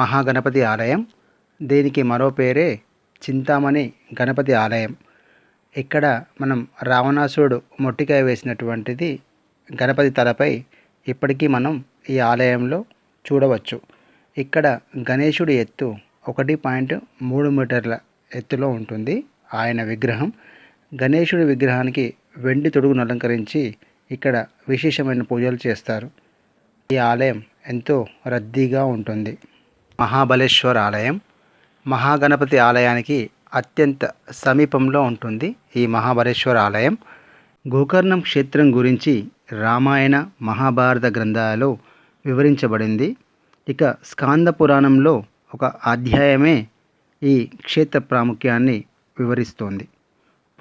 మహాగణపతి ఆలయం. దీనికి మరో పేరే చింతామణి గణపతి ఆలయం. ఇక్కడ మనం రావణాసురుడు మొట్టికాయ వేసినటువంటిది గణపతి తలపై ఇప్పటికీ మనం ఈ ఆలయంలో చూడవచ్చు. ఇక్కడ గణేశుడి ఎత్తు ఒకటి పాయింట్ మూడు మీటర్ల ఎత్తులో ఉంటుంది. ఆయన విగ్రహం. గణేశుడి విగ్రహానికి వెండి తొడుగును అలంకరించి ఇక్కడ విశేషమైన పూజలు చేస్తారు. ఈ ఆలయం ఎంతో రద్దీగా ఉంటుంది. మహాబలేశ్వర్ ఆలయం మహాగణపతి ఆలయానికి అత్యంత సమీపంలో ఉంటుంది ఈ మహాబలేశ్వర ఆలయం గోకర్ణం క్షేత్రం గురించి రామాయణ మహాభారత గ్రంథాలలో వివరించబడింది. ఇక స్కాంద పురాణంలో ఒక అధ్యాయమే ఈ క్షేత్ర ప్రాముఖ్యాన్ని వివరిస్తోంది.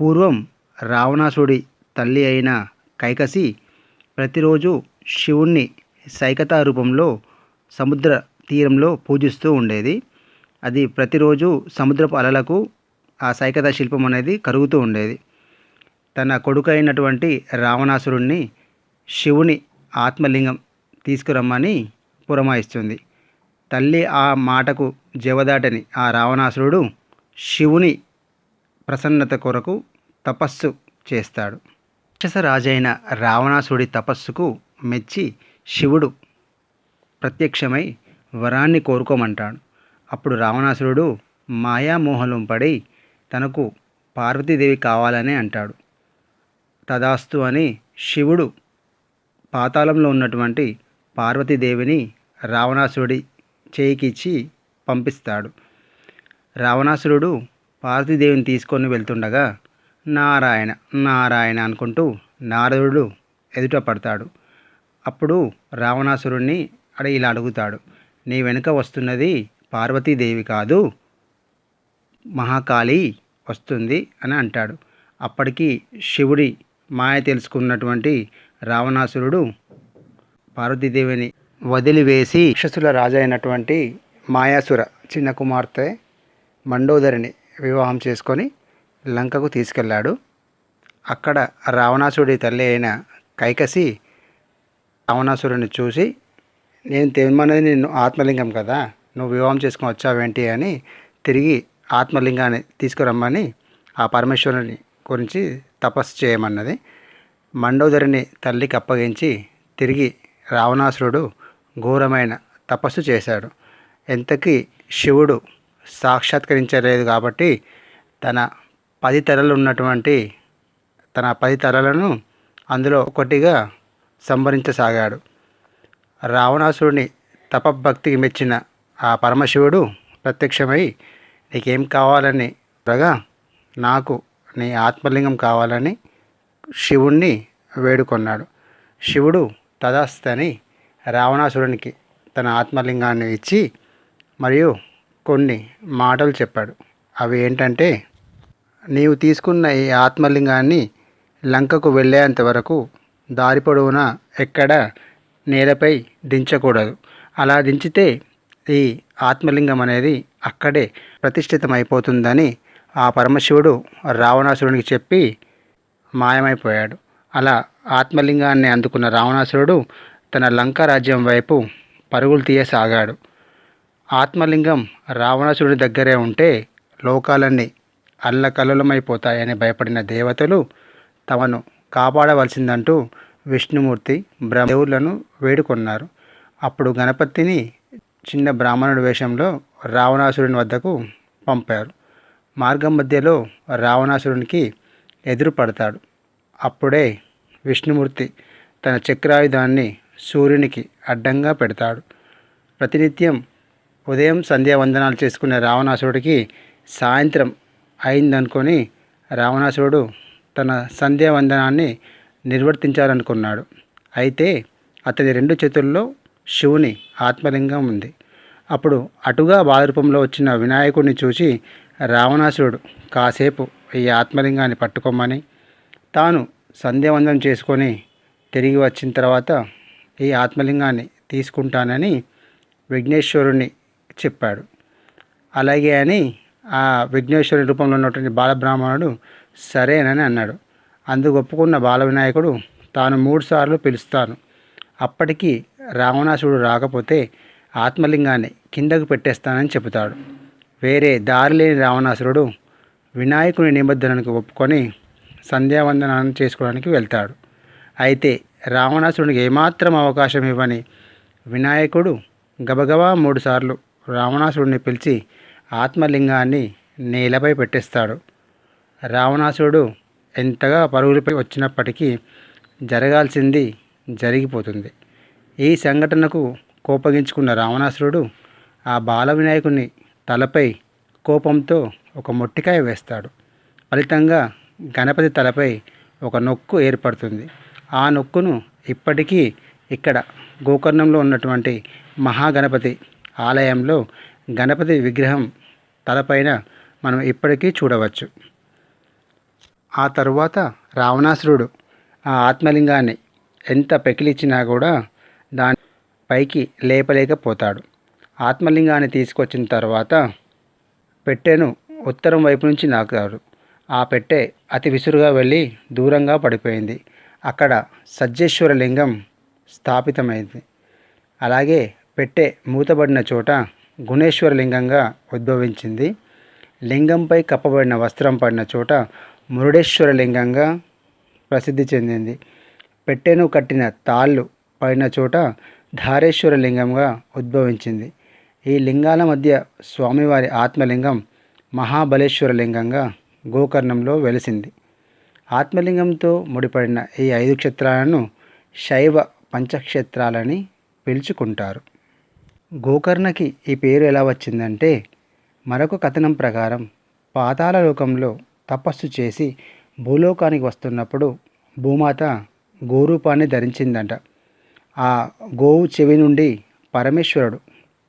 పూర్వం రావణాసుడి తల్లి అయిన కైకసి ప్రతిరోజు శివుణ్ణి సైకతా రూపంలో సముద్ర తీరంలో పూజిస్తూ ఉండేది. అది ప్రతిరోజు సముద్రపు అలలకు ఆ సైకత శిల్పం అనేది కరుగుతూ ఉండేది. తన కొడుకు అయినటువంటి రావణాసురుణ్ణి శివుని ఆత్మలింగం తీసుకురమ్మని పురమాయిస్తుంది. తల్లి ఆ మాటకు జవదాటని ఆ రావణాసురుడు శివుని ప్రసన్నత కొరకు తపస్సు చేస్తాడు. రాక్షసరాజైన రావణాసుడి తపస్సుకు మెచ్చి శివుడు ప్రత్యక్షమై వరాన్ని కోరుకోమంటాడు. అప్పుడు రావణాసురుడు మాయామోహలం పడి తనకు పార్వతీదేవి కావాలని అంటాడు. తదాస్తు అని శివుడు పాతాళంలో ఉన్నటువంటి పార్వతీదేవిని రావణాసురుడి చేయికిచ్చి పంపిస్తాడు. రావణాసురుడు పార్వతీదేవిని తీసుకొని వెళ్తుండగా నారాయణ నారాయణ అనుకుంటూ నారదుడు ఎదుట పడతాడు. అప్పుడు రావణాసురుణ్ణి అడ ఇలా అడుగుతాడు. నీ వెనుక వస్తున్నది పార్వతీదేవి కాదు మహాకాళి వస్తుంది అని అంటాడు. అప్పటికి శివుడి మాయ తెలుసుకున్నటువంటి రావణాసురుడు పార్వతీదేవిని వదిలివేసి రాక్షసుల రాజు అయినటువంటి మాయాసుర చిన్న కుమార్తె మండోదరిని వివాహం చేసుకొని లంకకు తీసుకెళ్ళాడు అక్కడ రావణాసుడి తల్లి అయిన కైకసి రావణాసురుని చూసి నేను తెమ్మన్నది నిన్ను ఆత్మలింగం కదా. నువ్వు వివాహం చేసుకుని వచ్చావేంటి అని తిరిగి ఆత్మలింగాన్ని తీసుకురమ్మని ఆ పరమేశ్వరుని గురించి తపస్సు చేయమన్నది. మండోదరిని తల్లికి అప్పగించి తిరిగి రావణాసురుడు ఘోరమైన తపస్సు చేశాడు. ఎంతకీ శివుడు సాక్షాత్కరించలేదు కాబట్టి తన పది తలలు ఉన్నటువంటి తన పది తలలను అందులో ఒకటిగా సంభరించసాగాడు. రావణాసురుని తపభక్తికి మెచ్చిన ఆ పరమశివుడు ప్రత్యక్షమై నీకేం కావాలని అడగా నాకు నీ ఆత్మలింగం కావాలని శివుణ్ణి వేడుకొన్నాడు. శివుడు తదాస్తని రావణాసురునికి తన ఆత్మలింగాన్ని ఇచ్చి మరియు కొన్ని మాటలు చెప్పాడు. అవి ఏంటంటే నీవు తీసుకున్న ఈ ఆత్మలింగాన్ని లంకకు వెళ్ళేంత వరకు దారి పొడవునా ఎక్కడ నేలపై దించకూడదు. అలా దించితే ఈ ఆత్మలింగం అనేది అక్కడే ప్రతిష్ఠితమైపోతుందని ఆ పరమశివుడు రావణాసురునికి చెప్పి మాయమైపోయాడు. అలా ఆత్మలింగాన్ని అందుకున్న రావణాసురుడు తన లంకా రాజ్యం వైపు పరుగులు తీయసాగాడు. ఆత్మలింగం రావణాసురుడి దగ్గరే ఉంటే లోకాలన్నీ అల్లకల్లోలమైపోతాయని భయపడిన దేవతలు తమను కాపాడవలసిందంటూ విష్ణుమూర్తి బ్రహ్మదేవులను వేడుకొన్నారు. అప్పుడు గణపతిని చిన్న బ్రాహ్మణుడి వేషంలో రావణాసురుని వద్దకు పంపారు. మార్గం మధ్యలో రావణాసురునికి ఎదురు పడతాడు. అప్పుడే విష్ణుమూర్తి తన చక్రాయుధాన్ని సూర్యునికి అడ్డంగా పెడతాడు. ప్రతినిత్యం ఉదయం సంధ్యావందనాలు చేసుకునే రావణాసురుడికి సాయంత్రం అయిందనుకొని రావణాసురుడు తన సంధ్యావందనాన్ని నిర్వర్తించాలనుకున్నాడు. అయితే అతని రెండు చేతుల్లో శివుని ఆత్మలింగం ఉంది. అప్పుడు అటుగా బాలరూపంలో వచ్చిన వినాయకుడిని చూసి రావణాసురుడు కాసేపు ఈ ఆత్మలింగాన్ని పట్టుకోమని. తాను సంధ్యావందనం చేసుకొని తిరిగి వచ్చిన తర్వాత ఈ ఆత్మలింగాన్ని తీసుకుంటానని విఘ్నేశ్వరుని చెప్పాడు. అలాగే అని ఆ విఘ్నేశ్వరుని రూపంలో ఉన్నటువంటి బాలబ్రాహ్మణుడు సరేనని అన్నాడు. అందుకు ఒప్పుకున్న బాల వినాయకుడు తాను మూడుసార్లు పిలుస్తాను. అప్పటికి రావణాసుడు రాకపోతే ఆత్మలింగాన్ని కిందకు పెట్టేస్తానని చెబుతాడు. వేరే దారి లేని రావణాసురుడు వినాయకుని నిబంధనకు ఒప్పుకొని సంధ్యావందనాన్ని చేసుకోవడానికి వెళ్తాడు. అయితే రావణాసురునికి ఏమాత్రం అవకాశం ఇవ్వని వినాయకుడు గబగబా మూడుసార్లు రావణాసురుడిని పిలిచి ఆత్మలింగాన్ని నేలపై పెట్టేస్తాడు. రావణాసురుడు ఎంతగా పరుగులపై వచ్చినప్పటికీ జరగాల్సింది జరిగిపోతుంది. ఈ సంఘటనకు కోపగించుకున్న రావణాసురుడు ఆ బాల వినాయకుని తలపై కోపంతో ఒక మొట్టికాయ వేస్తాడు. ఫలితంగా గణపతి తలపై ఒక నొక్కు ఏర్పడుతుంది. ఆ నొక్కును ఇప్పటికీ ఇక్కడ గోకర్ణంలో ఉన్నటువంటి మహాగణపతి ఆలయంలో గణపతి విగ్రహం తలపైన మనం ఇప్పటికీ చూడవచ్చు. ఆ తరువాత రావణాసురుడు ఆ ఆత్మలింగాన్ని ఎంత పెకిలిచ్చినా కూడా దాని పైకి లేపలేకపోతాడు. ఆత్మలింగాన్ని తీసుకొచ్చిన తర్వాత పెట్టెను ఉత్తరం వైపు నుంచి నాకుతాడు ఆ పెట్టె అతి విసురుగా వెళ్ళి దూరంగా పడిపోయింది. అక్కడ సజ్జేశ్వర లింగం స్థాపితమైంది. అలాగే పెట్టె మూతబడిన చోట గుణేశ్వర లింగంగా ఉద్భవించింది. లింగంపై కప్పబడిన వస్త్రం పడిన చోట మురుడేశ్వర లింగంగా ప్రసిద్ధి చెందింది. పెట్టెను కట్టిన తాళ్ళు పడిన చోట ధారేశ్వర లింగంగా ఉద్భవించింది. ఈ లింగాల మధ్య స్వామివారి ఆత్మలింగం మహాబలేశ్వర లింగంగా గోకర్ణంలో వెలిసింది. ఆత్మలింగంతో ముడిపడిన ఈ ఐదు క్షేత్రాలను శైవ పంచక్షేత్రాలని పిలుచుకుంటారు. గోకర్ణకి ఈ పేరు ఎలా వచ్చిందంటే మరొక కథనం ప్రకారం పాతాళ లోకంలో తపస్సు చేసి భూలోకానికి వస్తున్నప్పుడు భూమాత గోరూపాన్ని ధరించిందంట. ఆ గోవు చెవి నుండి పరమేశ్వరుడు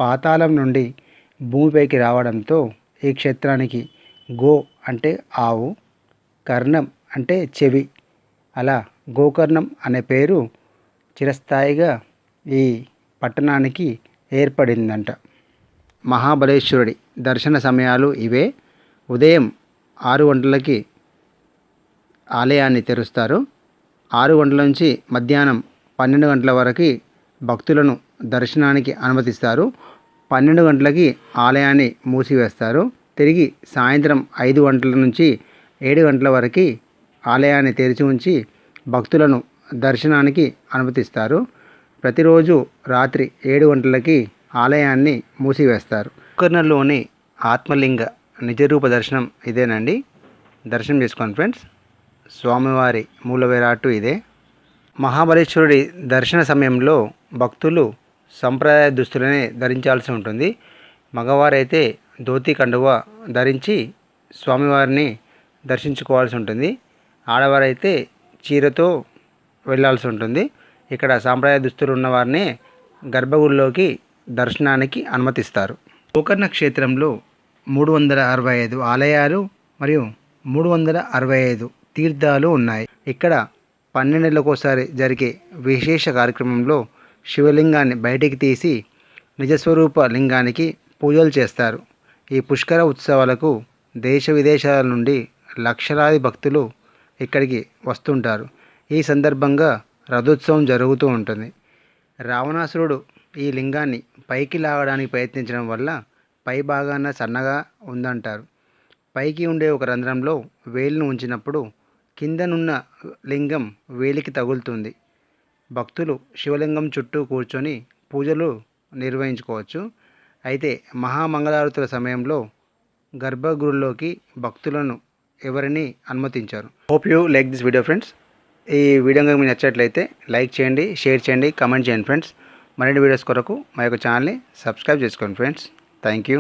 పాతాళం నుండి భూమిపైకి రావడంతో ఈ క్షేత్రానికి గో అంటే ఆవు కర్ణం అంటే చెవి అలా గోకర్ణం అనే పేరు చిరస్థాయిగా ఈ పట్టణానికి ఏర్పడిందంట. మహాబలేశ్వరుడి దర్శన సమయాలు ఇవే. ఉదయం ఆరు గంటలకి ఆలయాన్ని తెరుస్తారు. ఆరు గంటల నుంచి మధ్యాహ్నం పన్నెండు గంటల వరకు భక్తులను దర్శనానికి అనుమతిస్తారు. పన్నెండు గంటలకి ఆలయాన్ని మూసివేస్తారు. తిరిగి సాయంత్రం ఐదు గంటల నుంచి ఏడు గంటల వరకు ఆలయాన్ని తెరిచి ఉంచి భక్తులను దర్శనానికి అనుమతిస్తారు. ప్రతిరోజు రాత్రి ఏడు గంటలకి ఆలయాన్ని మూసివేస్తారు. కుక్కర్నలోని ఆత్మలింగ నిజరూప దర్శనం ఇదేనండి. దర్శనం చేసుకోండి ఫ్రెండ్స్. స్వామివారి మూల ఇదే. మహాబలేశ్వరుడి దర్శన సమయంలో భక్తులు సంప్రదాయ దుస్తులనే ధరించాల్సి ఉంటుంది. మగవారైతే ధోతి కండువ ధరించి స్వామివారిని దర్శించుకోవాల్సి ఉంటుంది. ఆడవారైతే చీరతో వెళ్ళాల్సి ఉంటుంది. ఇక్కడ సాంప్రదాయ దుస్తులు ఉన్నవారిని గర్భగుడిలోకి దర్శనానికి అనుమతిస్తారు. గోకర్ణ క్షేత్రంలో మూడు వందల అరవై ఐదు ఆలయాలు మరియు మూడు వందల అరవై ఐదు తీర్థాలు ఉన్నాయి. ఇక్కడ పన్నెండేళ్ళకోసారి జరిగే విశేష కార్యక్రమంలో శివలింగాన్ని బయటికి తీసి నిజస్వరూప లింగానికి పూజలు చేస్తారు. ఈ పుష్కర ఉత్సవాలకు దేశ విదేశాల నుండి లక్షలాది భక్తులు ఇక్కడికి వస్తుంటారు. ఈ సందర్భంగా రథోత్సవం జరుగుతూ ఉంటుంది. రావణాసురుడు ఈ లింగాన్ని పైకి లాగడానికి ప్రయత్నించడం వల్ల పై భాగాన సన్నగా ఉందంటారు. పైకి ఉండే ఒక రంధ్రంలో వేలును ఉంచినప్పుడు కిందనున్న లింగం వేలికి తగులుతుంది. భక్తులు శివలింగం చుట్టూ కూర్చొని పూజలు నిర్వహించుకోవచ్చు. అయితే మహామంగళారతుల సమయంలో గర్భగుడిలోకి భక్తులను ఎవరిని అనుమతించారు. Hope you like this video friends ఈ వీడియో కనుక మీకు నచ్చినట్లయితే లైక్ చేయండి షేర్ చేయండి కమెంట్ చేయండి ఫ్రెండ్స్ మరిన్ని వీడియోస్ కొరకు మా యొక్క ఛానల్ని సబ్స్క్రైబ్ చేసుకోండి ఫ్రెండ్స్ థ్యాంక్ యూ